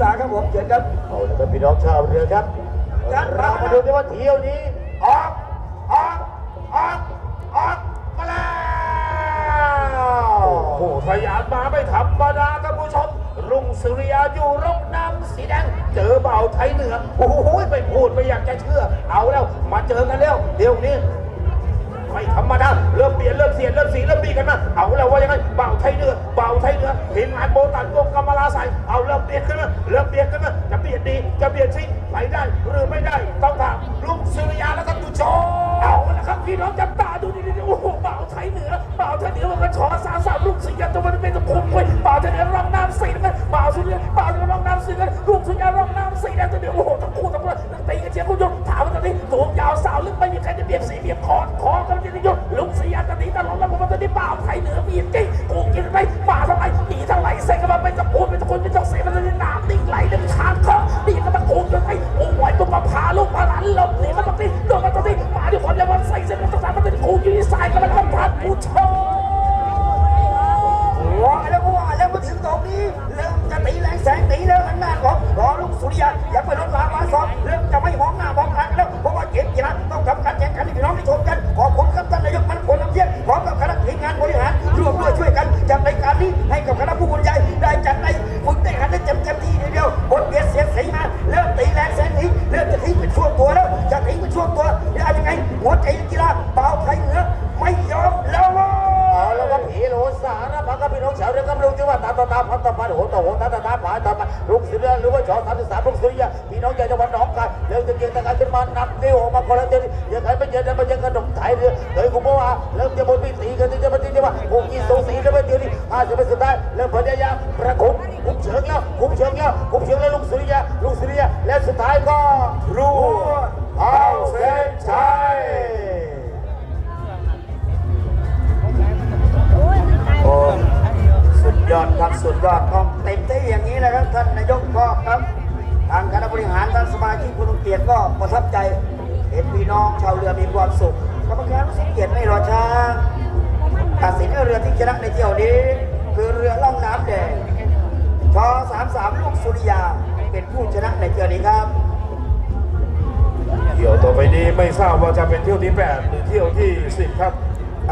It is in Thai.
ษาครับผมเชิญครับเอาละครับพี่น้องชาวเรือครับจัดมาเรามาดูกันว่าเที่ยวนี้ออกออกออกออกมาแล้วโอ้โหทะยานมาไม่ธรรมดาท่านผู้ชมรุ่งสุริยาอยู่ร่มน้ำสีแดง เจอเบาไทยเหนือโอ้โหไม่พูดไม่อยากจะเชื่อ เอาแล้ว มาเจอกันแล้วเดี๋ยวนี้ไม่ธรรมดาเริ่มเปลี่ยนเริ่มเสียนเริ่มสีเริ่มบีกันมาเอาแล้วว่ายังไงเบาไทยเหนือเบาไทยเหนือทีมงานโบตัน เอาเริ่มเปลี่ยนขึ้นมาเริ่มเปลี่ยนขึ้นมาจะเปลี่ยนดีจะเปลี่ยนซิไปได้หรือไม่ได้ต้องถามลุงสุริยาแล้วท่านผู้ชมเอาละครับพี่น้องจับตาดูดีๆโอ้โหเบาไทยเหนือเบาไทยเหนือมันก็ชอสามสามลุงสุริยาตัวมันเป็นตะคุ่มเว้ยเบาไทยเหนือร่องน้ำสีนั่นเบาสุริยาเบาไทยเหนือร่องน้ำสีนั่นลุงสุริยาร่องน้ำสีนั่นตัวเดียวโอ้โห แล้ ตาตาพันต่อพันโหตโหตาตาตาผาตามาลุงสุริยะหรือว่าชอสามสิบสามลุงสุริยะพี่น้องใหญ่จังหวัดหนองคายเริ่มจะเกียงตะการขึ้นมานับนิ้วออกมาคนละเดียวยังไงไม่เย็นนะมันยังกระดกไถเรือเลยกูบอกว่าเริ่มจะบนมีตีกันที่จะมาที่จะว่าโอ้ยสูสีแล้วไม่เดียวนี่อาจจะเป็นสุดท้ายเริ่มพยายามประคุมคุมเชิงแล้วคุมเชิงแล้วคุมเชิงแล้วลุงสุริ อดครับสุดยอดต้องเต็มที่อย่างนี้นะครับท่านนายกก็ครับ ทางคณะบริหารทางสมาชิกผู้ทรงเกียรติก็ประทับใจ เห็นพี่น้องชาวเรือมีความสุขกรรมการรู้สึกเกียรติไม่รอช้าตัดสินเรือที่ชนะในเที่ยวนี้ คือเรือล่องน้ำแดงชอ33 ลูกสุริยาเป็นผู้ชนะในเที่ยวนี้ครับเที่ยวต่อไปนี้ไม่ทราบว่าจะเป็นเที่ยวที่ 8 หรือเที่ยวที่ 10 ครับ